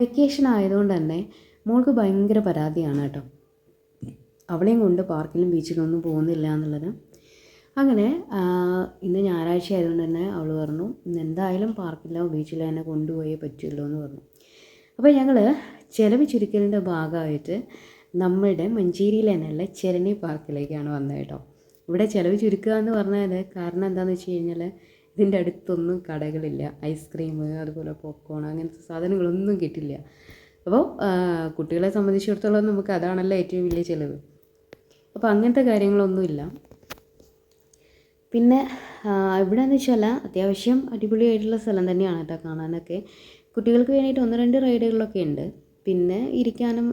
Vacation ആയതുകൊണ്ട് തന്നെ മോൾക്ക് ഭയങ്കര പരാതിയാണ് കേട്ടോ. അവളെയും കൊണ്ട് പാർക്കിലും ബീച്ചിലും ഒന്നും പോകുന്നില്ല എന്നുള്ളത്. അങ്ങനെ ഇന്ന് ഞായറാഴ്ച ആയതുകൊണ്ട് തന്നെ അവൾ പറഞ്ഞു ഇന്ന് എന്തായാലും പാർക്കിലോ ബീച്ചിലോ എന്നെ കൊണ്ടുപോയേ പറ്റുള്ളൂ എന്ന് പറഞ്ഞു. അപ്പോൾ ഞങ്ങൾ ചിലവ് ചുരുക്കലിന്റെ ഭാഗമായിട്ട് നമ്മുടെ മഞ്ചേരിയിൽ തന്നെയുള്ള ചെരണി പാർക്കിലേക്കാണ് വന്നത് കേട്ടോ. ഇവിടെ ചിലവ് ചുരുക്കുക എന്ന് പറഞ്ഞാൽ കാരണം എന്താണെന്ന് വെച്ച് കഴിഞ്ഞാൽ ഇതിന്റെ അടുത്തൊന്നും കടകളില്ല. ഐസ്ക്രീം അതുപോലെ പോപ്കോൺ അങ്ങനത്തെ സാധനങ്ങളൊന്നും കിട്ടില്ല. അപ്പോൾ കുട്ടികളെ സംബന്ധിച്ചിടത്തോളം നമുക്ക് അതാണല്ലോ ഏറ്റവും വലിയ ചിലവ്. അപ്പോൾ അങ്ങനത്തെ കാര്യങ്ങളൊന്നുമില്ല. പിന്നെ ഇവിടെയെന്ന് വെച്ചാൽ അത്യാവശ്യം അടിപൊളിയായിട്ടുള്ള സ്ഥലം തന്നെയാണ് കേട്ടോ കാണാനൊക്കെ. കുട്ടികൾക്ക് വേണ്ടിയിട്ട് ഒന്ന് രണ്ട് റൈഡുകളൊക്കെ ഉണ്ട്. പിന്നെ ഇരിക്കാനും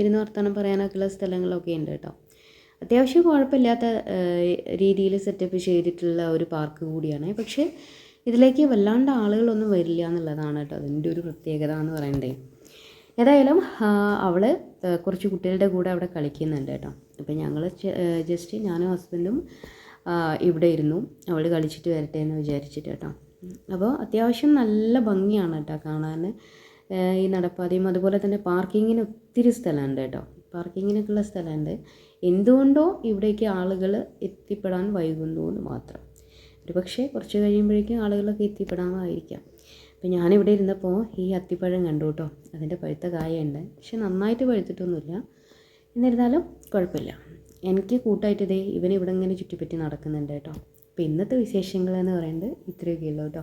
ഇരുന്ന് വർത്തമാനം പറയാനൊക്കെയുള്ള സ്ഥലങ്ങളൊക്കെ ഉണ്ട് കേട്ടോ. അത്യാവശ്യം കുഴപ്പമില്ലാത്ത രീതിയിൽ സെറ്റപ്പ് ചെയ്തിട്ടുള്ള ഒരു പാർക്ക് കൂടിയാണ്. പക്ഷേ ഇതിലേക്ക് വല്ലാണ്ട് ആളുകളൊന്നും വരില്ല എന്നുള്ളതാണ് കേട്ടോ അതിന്റെ ഒരു പ്രത്യേകത എന്ന് പറയണ്ടേ. ഏതായാലും അവൾ കുറച്ച് കുട്ടികളുടെ കൂടെ അവിടെ കളിക്കുന്നുണ്ട് കേട്ടോ. അപ്പം ഞങ്ങൾ ജസ്റ്റ് ഞാനും ഹസ്ബൻഡും ഇവിടെ ഇരുന്നു. അവൾ കളിച്ചിട്ട് വരട്ടെ എന്ന് വിചാരിച്ചിട്ട് കേട്ടോ. അപ്പോൾ അത്യാവശ്യം നല്ല ഭംഗിയാണ് കേട്ടോ കാണാൻ ഈ നടപ്പാതയും അതുപോലെ തന്നെ പാർക്കിങ്ങിന് ഒത്തിരി സ്ഥലമുണ്ട് കേട്ടോ. പാർക്കിങ്ങിനൊക്കെയുള്ള സ്ഥലമുണ്ട്. എന്തുകൊണ്ടോ ഇവിടേക്ക് ആളുകൾ എത്തിപ്പെടാൻ വൈകുന്നു എന്ന് മാത്രം. ഒരു പക്ഷേ കുറച്ച് കഴിയുമ്പോഴേക്കും ആളുകളൊക്കെ എത്തിപ്പെടാമായിരിക്കാം. അപ്പോൾ ഞാനിവിടെ ഇരുന്നപ്പോൾ ഈ അത്തിപ്പഴം കണ്ടു കേട്ടോ. അതിന്റെ പഴുത്ത കായുണ്ട് പക്ഷെ നന്നായിട്ട് പഴുത്തിട്ടൊന്നുമില്ല. എന്നിരുന്നാലും കുഴപ്പമില്ല. എനിക്ക് കൂട്ടായിട്ട് ഇതേ ഇവൻ ഇങ്ങനെ ചുറ്റിപ്പറ്റി നടക്കുന്നുണ്ട് കേട്ടോ. അപ്പോൾ ഇന്നത്തെ വിശേഷങ്ങൾ എന്ന് പറയുന്നത് ഇത്രയൊക്കെയുള്ളൂ കേട്ടോ.